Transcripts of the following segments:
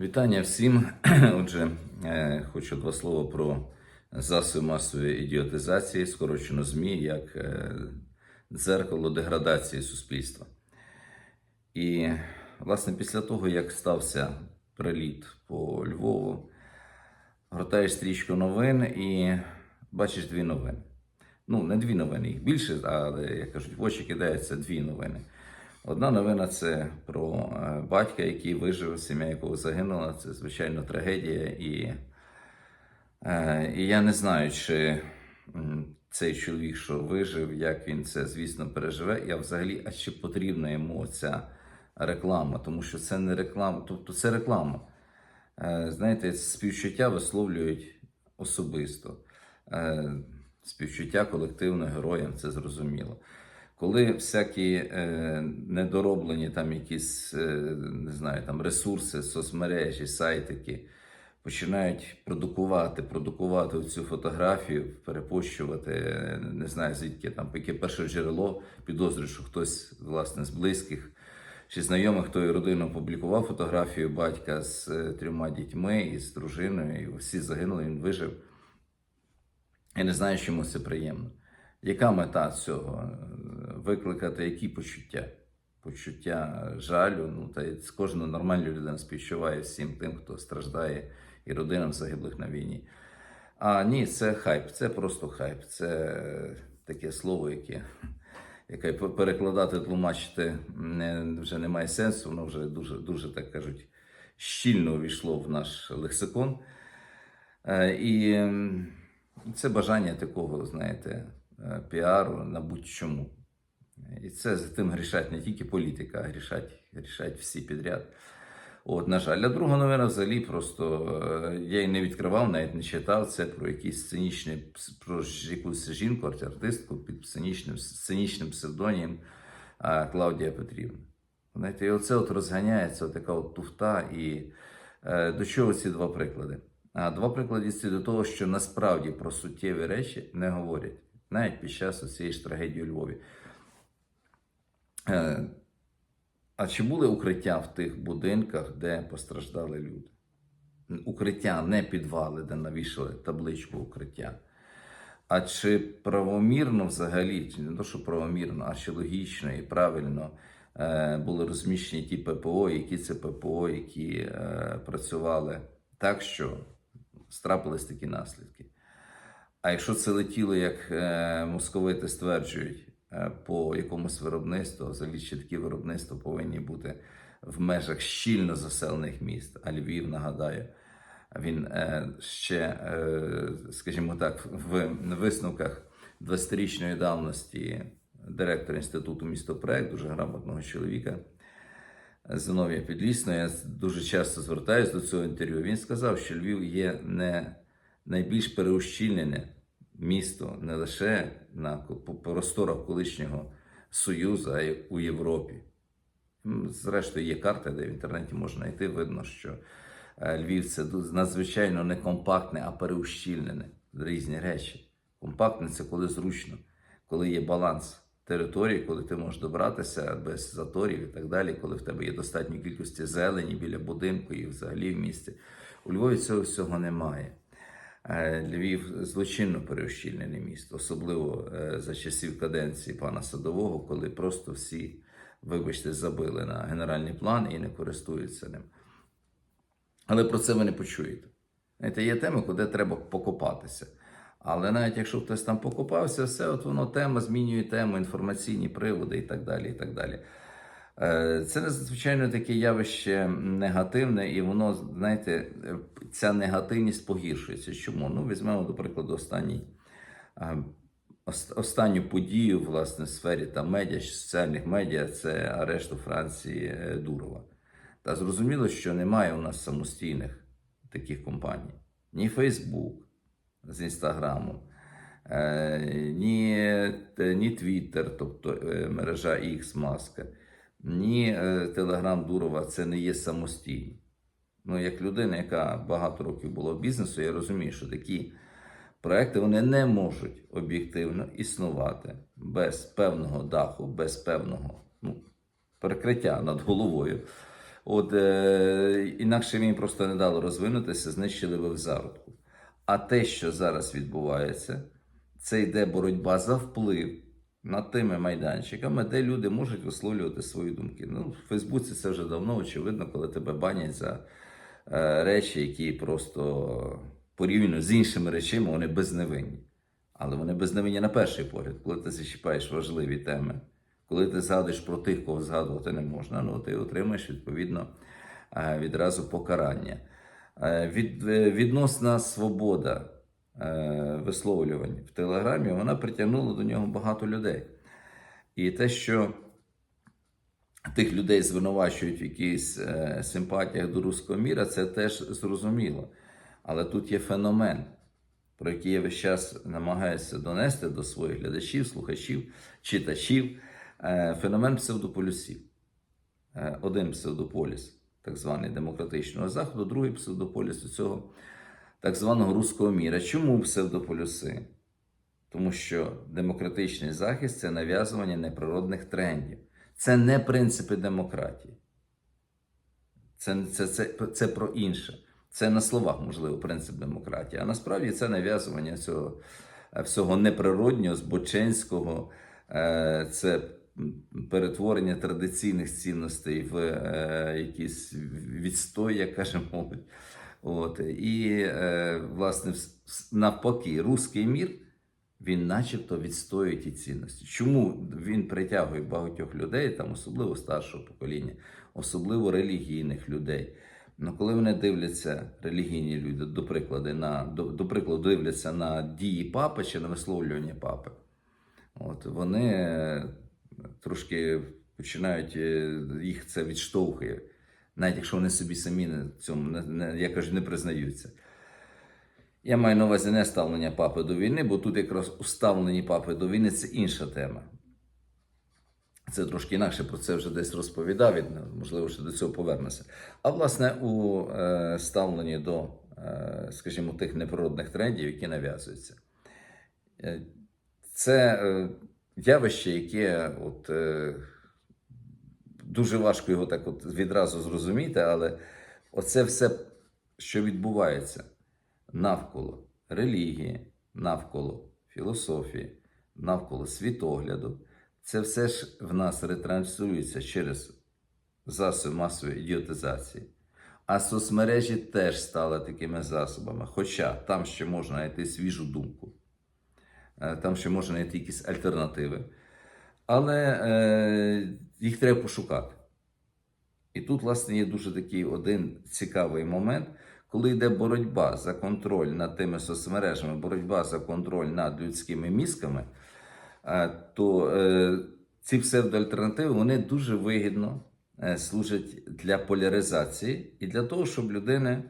Вітання всім. Отже, е, хочу два слова про засоби масової ідіотизації, скорочено ЗМІ, як е, дзеркало деградації суспільства. І, власне, після того, як стався приліт по Львову, гортаєш стрічку новин і бачиш дві новини. Ну, не дві новини, їх більше, але, як кажуть, в очі кидаються дві новини. Одна новина це про е, батька, який вижив, сім'я якого загинула. Це звичайно трагедія. І, е, і я не знаю, чи цей чоловік, що вижив, як він це, звісно, переживе. Я взагалі, а чи потрібна йому ця реклама? Тому що це не реклама, тобто це реклама. Е, Знаєте, співчуття висловлюють особисто. Співчуття колективно героям, це зрозуміло. Коли всякі е, недороблені там якісь, е, не знаю, там ресурси, соцмережі, сайтики починають продукувати, продукувати цю фотографію, перепощувати, не знаю звідки там, яке перше джерело, підозрюю, що хтось власне з близьких чи знайомих тої родини опублікував фотографію батька з е, трьома дітьми і з дружиною, і всі загинули, він вижив. Я не знаю, чому це приємно. Яка мета цього? Викликати які почуття? Почуття жалю. Ну, та й кожна нормальна людина співчуває всім тим, хто страждає, і родинам загиблих на війні. А ні, це хайп, це просто хайп. Це таке слово, яке, яке перекладати, тлумачити не, вже немає сенсу, воно вже дуже, дуже, так кажуть, щільно увійшло в наш лексикон. Е, І це бажання такого, знаєте, е, піару на будь-чому. І це за тим грішать не тільки політика, а грішать, грішать всі підряд. От, на жаль, а друга новина взагалі просто е, я її не відкривав, навіть не читав. Це про якісь сценічні, про якусь жінку, артистку під сценічним, сценічним псевдонієм е, Клавдія Петрівна. Знаєте, і оце от розганяється така от туфта. І е, до чого ці два приклади? А два приклади це до того, що насправді про суттєві речі не говорять, навіть під час цієї ж трагедії у Львові. Е, А чи були укриття в тих будинках, де постраждали люди? Укриття, не підвали, де навішали табличку укриття. А чи правомірно взагалі, чи не то, що правомірно, а чи логічно і правильно е, були розміщені ті ППО, які це ППО, які е, працювали так, що страпились такі наслідки. А якщо це летіло, як е, московити стверджують, по якомусь виробництву, взагалі ще такі виробництва повинні бути в межах щільно заселених міст. А Львів, нагадаю, він е, ще, е, скажімо так, в висновках 20-річної давності директор інституту містопроект, дуже грамотного чоловіка. Зиновія Підлісного, я дуже часто звертаюся до цього інтерв'ю. Він сказав, що Львів є не найбільш переущільнене місто не лише на просторах колишнього Союзу, а й у Європі. Зрештою, є карта, де в інтернеті можна знайти. Видно, що е, Львів це надзвичайно не компактне, а переущільнене. Різні речі. Компактне це коли зручно, коли є баланс території, коли ти можеш добратися без заторів і так далі, коли в тебе є достатньо кількості зелені біля будинку і взагалі в місті. У Львові цього всього немає. Е, Львів злочинно переощільнене місто, особливо е, за часів каденції пана Садового, коли просто всі, вибачте, забили на генеральний план і не користуються ним. Але про це ви не почуєте. Знаєте, є теми, куди треба покопатися. Але навіть якщо хтось там покопався, все от воно тема змінює тему, інформаційні приводи і так далі. і так далі. Е, Це надзвичайно таке явище негативне, і воно, знаєте, ця негативність погіршується. Чому? Ну, візьмемо, до прикладу, останній, е, останню подію власне, в сфері там, медіа, соціальних медіа це арешт у Франції е, Дурова. Та зрозуміло, що немає у нас самостійних таких компаній. Ні Фейсбук з Інстаграмом, ні, Твіттер, тобто мережа X Маска, ні е, Телеграм Дурова це не є самостійні. Ну, як людина, яка багато років була в бізнесу, я розумію, що такі проекти вони не можуть об'єктивно існувати без певного даху, без певного ну, перекриття над головою. От, е, інакше їм просто не дало розвинутися, знищили би в зародку. А те, що зараз відбувається, це йде боротьба за вплив над тими майданчиками, де люди можуть висловлювати свої думки. Ну, в Фейсбуці це вже давно очевидно, коли тебе банять за е, речі, які просто порівняно з іншими речами, вони безневинні. Але вони безневинні на перший погляд, коли ти зачіпаєш важливі теми, коли ти згадуєш про тих, кого згадувати не можна, ну ти отримаєш відповідно е, відразу покарання. Е, Від, відносна свобода висловлювань в Телеграмі вона притягнула до нього багато людей. І те, що тих людей звинувачують в якихось е, симпатіях до руського міра, це теж зрозуміло. Але тут є феномен, про який я весь час намагаюся донести до своїх глядачів, слухачів, читачів. Е, Феномен псевдополюсів. Е, Один псевдополіс, так званий демократичного заходу, другий псевдополіс у цього так званого руського міра. Чому псевдополюси? Тому що демократичний захист це нав'язування неприродних трендів. Це не принципи демократії. Це, це, це, це про інше. Це на словах, можливо, принцип демократії. А насправді це нав'язування цього всього неприроднього, збоченського, е, це перетворення традиційних цінностей в е, якийсь відстой, каже молодь. От. І, е, власне, навпаки, руський мір, він начебто відстоює ті цінності. Чому він притягує багатьох людей, там, особливо старшого покоління, особливо релігійних людей. Ну, коли вони дивляться, релігійні люди, до прикладу, на, до, до прикладу, дивляться на дії папи чи на висловлювання папи, от, вони е, трошки починають, е, їх це відштовхує, навіть якщо вони собі самі не, цьому, не, не, я кажу, не признаються. Я маю на увазі не ставлення папи до війни, бо тут якраз у ставленні папи до війни це інша тема. Це трошки інакше про це вже десь розповідав, і, можливо, ще до цього повернуся. А власне, у е, ставленні до, е, скажімо, тих неприродних трендів, які нав'язуються. Е, це е, явище, яке от, е, дуже важко його так от відразу зрозуміти, але оце все, що відбувається навколо релігії, навколо філософії, навколо світогляду, це все ж в нас ретранслюється через засоби масової ідіотизації. А соцмережі теж стали такими засобами. Хоча там ще можна знайти свіжу думку, е, там ще можна знайти якісь альтернативи. Але е, їх треба пошукати. І тут, власне, є дуже такий один цікавий момент, коли йде боротьба за контроль над тими соцмережами, боротьба за контроль над людськими мізками, е, то е, ці псевдоальтернативи вони дуже вигідно е, служать для поляризації і для того, щоб людини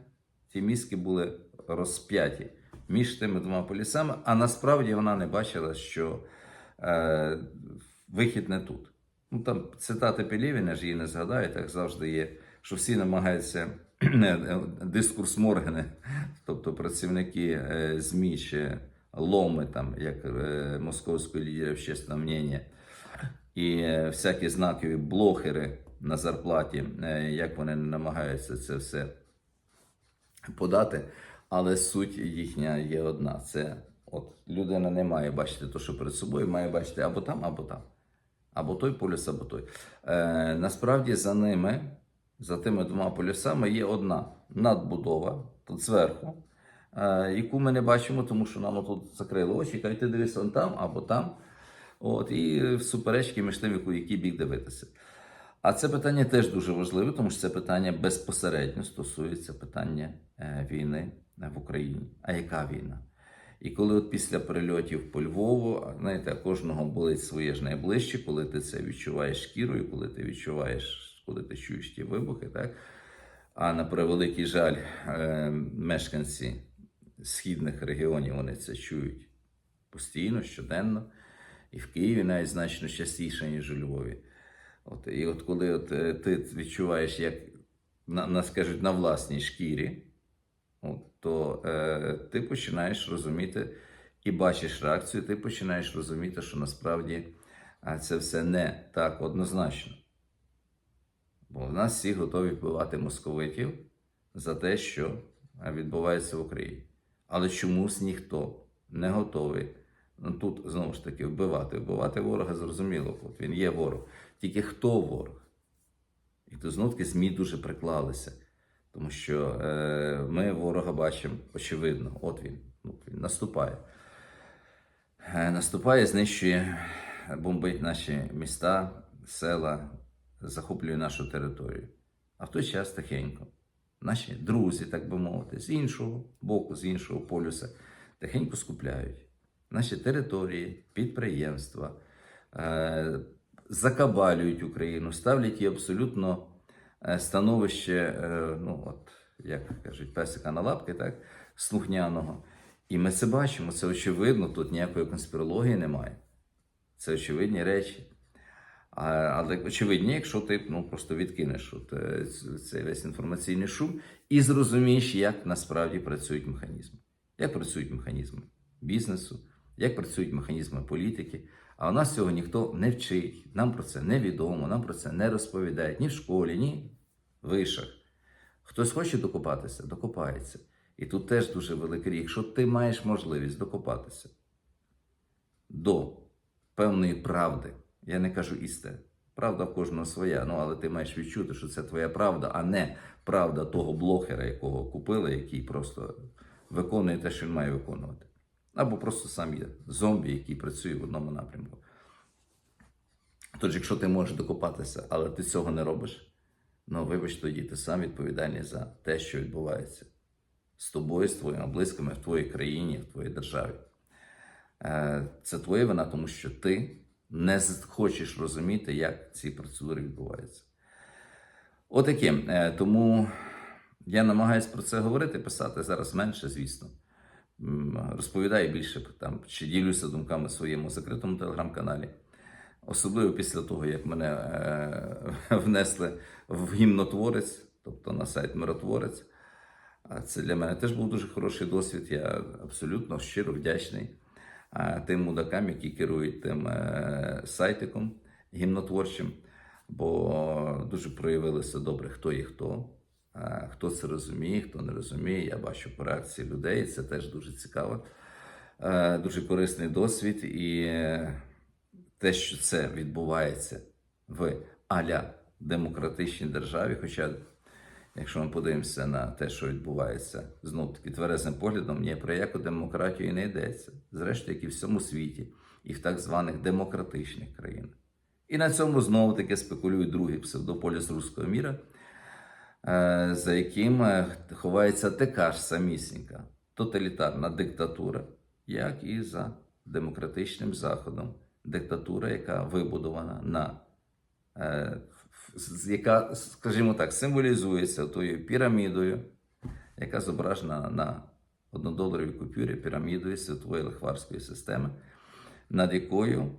ті мізки були розп'яті між тими двома полісами, а насправді вона не бачила, що вихід не тут. Ну там цитати Пелєвіна ж її не згадаю, так завжди є, що всі намагаються дискурс Моргена, тобто працівники е, ЗМІ чи ломи, там, як е, московського лідера общественного мнення, і е, всякі знакові блогери на зарплаті, е, як вони намагаються це все подати, але суть їхня є одна: це от людина не має бачити те, що перед собою, має бачити або там, або там. Або той полюс, або той. Е, насправді за ними, за тими двома полюсами, є одна надбудова тут зверху, е, яку ми не бачимо, тому що нам тут закрили очі, кажуть, ти дивишся он там або там. От, і в суперечки між тим, який бік дивитися. А це питання теж дуже важливе, тому що це питання безпосередньо стосується питання е, війни в Україні. А яка війна? І коли от після прильотів по Львову, знаєте, кожного болить своє ж найближче, коли ти це відчуваєш шкірою, коли ти відчуваєш, коли ти чуєш ті вибухи, так? А на превеликий жаль, е, мешканці східних регіонів вони це чують постійно, щоденно, і в Києві навіть значно частіше, ніж у Львові. От, і от коли от, е, ти відчуваєш, як на, на, скажуть, на власній шкірі, от, то е, ти починаєш розуміти і бачиш реакцію, ти починаєш розуміти, що насправді е, це все не так однозначно. Бо в нас всі готові вбивати московитів за те, що відбувається в Україні. Але чомусь ніхто не готовий ну, тут знову ж таки вбивати. Вбивати ворога зрозуміло, от він є ворог. Тільки хто ворог? І тут знов таки ЗМІ дуже приклалися. Тому що е, ми ворога бачимо очевидно. От він, він наступає. Е, наступає, знищує, бомбить наші міста, села, захоплює нашу територію. А в той час тихенько. Наші друзі, так би мовити, з іншого боку, з іншого полюса, тихенько скупляють наші території, підприємства, е, закабалюють Україну, ставлять її абсолютно становище, е, ну от як кажуть, песика на лапки, так, слухняного. І ми це бачимо, це очевидно, тут ніякої конспірології немає. Це очевидні речі. А, але очевидні, якщо ти ну, просто відкинеш от, е, цей весь інформаційний шум і зрозумієш, як насправді працюють механізми. Як працюють механізми бізнесу, як працюють механізми політики. А у нас цього ніхто не вчить. Нам про це не відомо, нам про це не розповідають ні в школі, ні в вишах. Хтось хоче докопатися, докопається. І тут теж дуже великий рік. Якщо ти маєш можливість докопатися до певної правди, я не кажу істини. Правда в кожного своя, ну але ти маєш відчути, що це твоя правда, а не правда того блогера, якого купили, який просто виконує те, що він має виконувати. Або просто сам є зомбі, який працює в одному напрямку. Тож, якщо ти можеш докопатися, але ти цього не робиш, ну вибач, тоді ти сам відповідальний за те, що відбувається з тобою, з твоїми близькими в твоїй країні, в твоїй державі. Е, Це твоя вина, тому що ти не хочеш розуміти, як ці процедури відбуваються. Отаке. Е, Тому я намагаюся про це говорити, писати зараз менше, звісно. Розповідаю більше там, чи ділюся думками в своєму закритому телеграм-каналі. Особливо після того, як мене е, внесли в гімнотворець, тобто на сайт Миротворець. Це для мене теж був дуже хороший досвід. Я абсолютно щиро вдячний а, тим мудакам, які керують тим е, сайтиком гімнотворчим, бо дуже проявилося добре, хто є хто, хто це розуміє, хто не розуміє. Я бачу по реакції людей, це теж дуже цікаво. Е, Дуже корисний досвід, і е, те, що це відбувається в аля демократичній державі, хоча Якщо ми подивимося на те, що відбувається знов таки тверезим поглядом, ні про яку демократію і не йдеться. Зрештою, як і в всьому світі, і в так званих демократичних країнах. І на цьому знову таки спекулює другий псевдополіс руського міра, е, за яким е, ховається така ж самісінька тоталітарна диктатура, як і за демократичним заходом. Диктатура, яка вибудована на е, яка, скажімо так, символізується тою пірамідою, яка зображена на однодоларовій купюрі пірамідою світової лихварської системи, над якою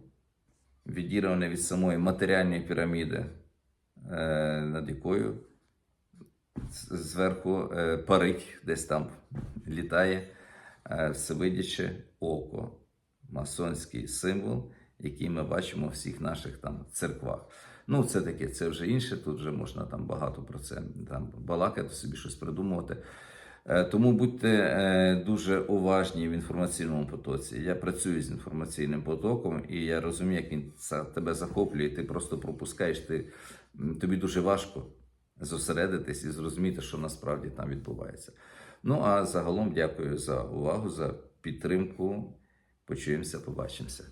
відірване від самої матеріальної піраміди, е, над якою зверху е, парить, десь там літає е, всевидяче око, масонський символ, який ми бачимо в всіх наших там церквах. Ну, це таке, це вже інше. Тут вже можна там багато про це там балакати, собі щось придумувати. Е, Тому будьте дуже уважні в інформаційному потоці. Я працюю з інформаційним потоком, і я розумію, як він тебе захоплює. Ти просто пропускаєш. Ти, тобі дуже важко зосередитись і зрозуміти, що насправді там відбувається. Ну а загалом дякую за увагу, за підтримку. Почуємося, побачимося.